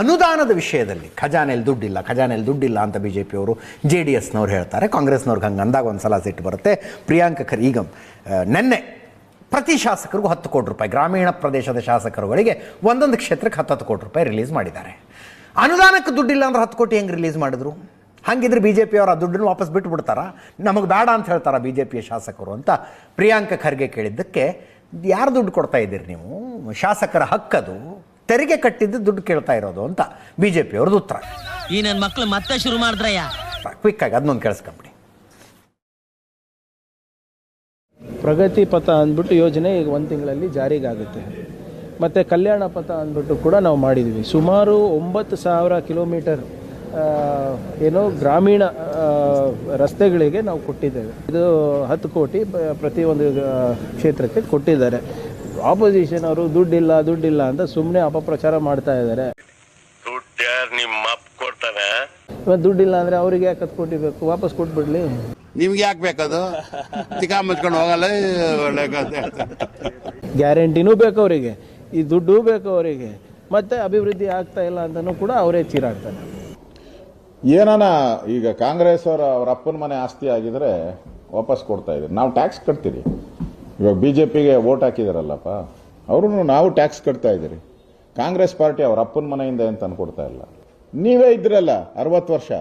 ಅನುದಾನದ ವಿಷಯದಲ್ಲಿ ಖಜಾನೆಯಲ್ಲಿ ದುಡ್ಡಿಲ್ಲ ಖಜಾನೆಯಲ್ಲಿ ದುಡ್ಡಿಲ್ಲ ಅಂತ ಬಿ ಜೆ ಪಿಯವರು ಜೆ ಡಿ ಎಸ್ನವ್ರು ಹೇಳ್ತಾರೆ, ಕಾಂಗ್ರೆಸ್ನವ್ರಿಗೆ ಹಂಗೆ ಅಂದಾಗ ಒಂದು ಸಲ ಸಿಟ್ಟು ಬರುತ್ತೆ. ಪ್ರಿಯಾಂಕ ಖರ್ ಈಗ ನೆನ್ನೆ ಪ್ರತಿ ಶಾಸಕರಿಗೂ ಹತ್ತು ಕೋಟಿ ರೂಪಾಯಿ, ಗ್ರಾಮೀಣ ಪ್ರದೇಶದ ಶಾಸಕರುಗಳಿಗೆ ಒಂದೊಂದು ಕ್ಷೇತ್ರಕ್ಕೆ ಹತ್ತು ಹತ್ತು ಕೋಟಿ ರೂಪಾಯಿ ರಿಲೀಸ್ ಮಾಡಿದ್ದಾರೆ. ಅನುದಾನಕ್ಕೆ ದುಡ್ಡಿಲ್ಲ ಅಂದ್ರೆ ಹತ್ತು ಕೋಟಿ ಹೆಂಗೆ ರಿಲೀಸ್ ಮಾಡಿದ್ರು? ಹಾಗಿದ್ರೆ ಬಿ ಜೆ ಪಿಯವರು ಆ ದುಡ್ಡನ್ನು ವಾಪಸ್ ಬಿಟ್ಟು ಬಿಡ್ತಾರಾ ನಮಗೆ ಬೇಡ ಅಂತ ಹೇಳ್ತಾರಾ ಬಿ ಜೆ ಪಿಯ ಶಾಸಕರು ಅಂತ ಪ್ರಿಯಾಂಕ ಖರ್ಗೆ ಕೇಳಿದ್ದಕ್ಕೆ, ಯಾರು ದುಡ್ಡು ಕೊಡ್ತಾ ಇದ್ದೀರಿ ನೀವು? ಶಾಸಕರ ಹಕ್ಕದು. ತೆರಿಗೆ ಕಟ್ಟಿದ್ದು ದುಡ್ಡು ಕೇಳ್ತಾ ಇರೋದು ಅಂತ ಬಿ ಜೆ ಪಿಯವ್ರದ್ದು ಉತ್ತರ. ಈ ನನ್ನ ಮಕ್ಕಳು ಮತ್ತೆ ಶುರು ಮಾಡಿದ್ರಯ್ಯ? ಆಗಿ ಅದನ್ನೊಂದು ಕೇಳಿಸ್ಕೊಂಬಿಡಿ. ಪ್ರಗತಿ ಪಥ ಅಂದ್ಬಿಟ್ಟು ಯೋಜನೆ ಈಗ ಒಂದು ತಿಂಗಳಲ್ಲಿ ಜಾರಿಗಾಗುತ್ತೆ. ಮತ್ತು ಕಲ್ಯಾಣ ಪಥ ಅಂದ್ಬಿಟ್ಟು ಕೂಡ ನಾವು ಮಾಡಿದ್ವಿ. ಸುಮಾರು ಒಂಬತ್ತು ಸಾವಿರ ಕಿಲೋಮೀಟರ್ ಏನೋ ಗ್ರಾಮೀಣ ರಸ್ತೆಗಳಿಗೆ ನಾವು ಕೊಟ್ಟಿದ್ದೇವೆ. ಇದು ಹತ್ತು ಕೋಟಿ ಪ್ರತಿಯೊಂದು ಕ್ಷೇತ್ರಕ್ಕೆ ಕೊಟ್ಟಿದ್ದಾರೆ. ಆಪೋಸಿಷನ್ ಅವರು ದುಡ್ಡಿಲ್ಲ ದುಡ್ಡಿಲ್ಲ ಅಂತ ಸುಮ್ಮನೆ ಅಪಪ್ರಚಾರ ಮಾಡ್ತಾ ಇದ್ದಾರೆ. ದುಡ್ಡಿಲ್ಲ ಅಂದ್ರೆ ಅವ್ರಿಗೆ ಯಾಕೆ ಕೊಟ್ಟಿರ್ಬೇಕು ಕೋಟಿ ಬೇಕು ವಾಪಸ್ ಕೊಟ್ಬಿಡ್ಲಿ. ನಿಮ್ಗೆ ಯಾಕೆ ಬೇಕದು? ತಿಕಾ ಮುಚ್ಕೊಂಡು ಹೋಗಲ್ಲ. ಗ್ಯಾರಂಟಿನೂ ಬೇಕು ಅವರಿಗೆ ಈ ದುಡ್ಡು ಬೇಕು ಅವರಿಗೆ. ಮತ್ತೆ ಅಭಿವೃದ್ಧಿ ಆಗ್ತಾ ಇಲ್ಲ ಅಂತಲೂ ಕೂಡ ಅವರೇ ಚೀರಾಡ್ತಾರೆ ಏನಾನ ಈಗ ಕಾಂಗ್ರೆಸ್ ಅವರ ಅವ್ರ ಅಪ್ಪನ ಮನೆ ಆಸ್ತಿ ಆಗಿದ್ರೆ ವಾಪಸ್ ಕೊಡ್ತಾ ಇದ್ದೀರಿ. ನಾವು ಟ್ಯಾಕ್ಸ್ ಕಟ್ತೀರಿ. ಇವಾಗ ಬಿ ಜೆ ಪಿಗೆ ವೋಟ್ ಹಾಕಿದಾರಲ್ಲಪ್ಪ ಅವರು ನಾವು ಟ್ಯಾಕ್ಸ್ ಕಟ್ತಾ ಇದ್ದೀರಿ. ಕಾಂಗ್ರೆಸ್ ಪಾರ್ಟಿ ಅವ್ರ ಅಪ್ಪನ ಮನೆಯಿಂದ ಅಂತ ತಂದು ಕೊಡ್ತಾ ಇಲ್ಲ. ನೀವೇ ಇದ್ರಲ್ಲ ಅರವತ್ತು ವರ್ಷ.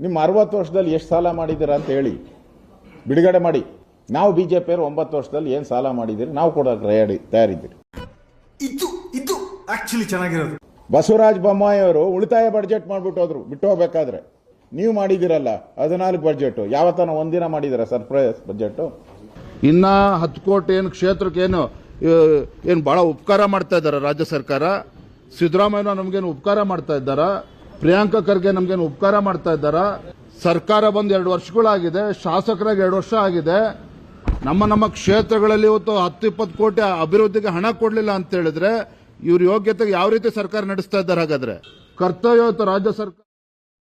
ನಿಮ್ಮ ಅರವತ್ತು ವರ್ಷದಲ್ಲಿ ಎಷ್ಟು ಸಾಲ ಮಾಡಿದ್ದೀರಾ ಅಂತ ಹೇಳಿ. ಬಿಡುಗಡೆ ಮಾಡಿ. ನಾವು ಬಿ ಜೆ ಪಿಯವರು ಒಂಬತ್ತು ವರ್ಷದಲ್ಲಿ ಏನು ಸಾಲ ಮಾಡಿದ್ದೀರಿ ನಾವು ಕೊಡೋಕೆ ರೆಡಿ ತಯಾರಿದ್ದೀರಿ. ಇದು ಇದು ಆಕ್ಚುಲಿ ಚೆನ್ನಾಗಿರೋದು. ಬಸವರಾಜ ಬೊಮ್ಮಾಯಿ ಅವರು ಉಳಿತಾಯ ಬಡ್ಜೆಟ್ ಮಾಡಿಬಿಟ್ಟು ಹೋದ್ರು ಬಿಟ್ಟು ಹೋಗ್ಬೇಕಾದ್ರೆ. ನೀವು ಮಾಡಿದ್ದೀರಲ್ಲ ಹದಿನಾಲ್ಕು ಬಡ್ಜೆಟ್ಟು ಯಾವತ್ತನ ಒಂದಿನ ಮಾಡಿದ್ದೀರಾ ಸರ್ಪ್ರೈಸ್ ಬಡ್ಜೆಟ್ ಇನ್ನ ಹತ್ತು ಕೋಟಿ ಏನು ಕ್ಷೇತ್ರಕ್ಕೆ ಏನು ಏನು ಬಹಳ ಉಪಕಾರ ಮಾಡ್ತಾ ಇದ್ದಾರೆ ರಾಜ್ಯ ಸರ್ಕಾರ? ಸಿದ್ದರಾಮಯ್ಯ ನಮಗೇನು ಉಪಕಾರ ಮಾಡ್ತಾ ಇದ್ದಾರ? ಪ್ರಿಯಾಂಕಾ ಖರ್ಗೆ ನಮಗೇನು ಉಪಕಾರ ಮಾಡ್ತಾ ಇದ್ದಾರ? ಸರ್ಕಾರ ಬಂದು ಎರಡು ವರ್ಷಗಳಾಗಿದೆ, ಶಾಸಕರಾಗಿ ಎರಡು ವರ್ಷ ಆಗಿದೆ. ನಮ್ಮ ನಮ್ಮ ಕ್ಷೇತ್ರಗಳಲ್ಲಿ ಇವತ್ತು ಹತ್ತು ಇಪ್ಪತ್ತು ಕೋಟಿ ಅಭಿವೃದ್ಧಿಗೆ ಹಣ ಕೊಡಲಿಲ್ಲ ಅಂತ ಹೇಳಿದ್ರೆ ಇವ್ರ ಯೋಗ್ಯತೆಗೆ ಯಾವ ರೀತಿ ಸರ್ಕಾರ ನಡೆಸ್ತಾ ಇದ್ದಾರೆ ಹಾಗಾದ್ರೆ? ಕರ್ತವ್ಯ ರಾಜ್ಯ ಸರ್ಕಾರ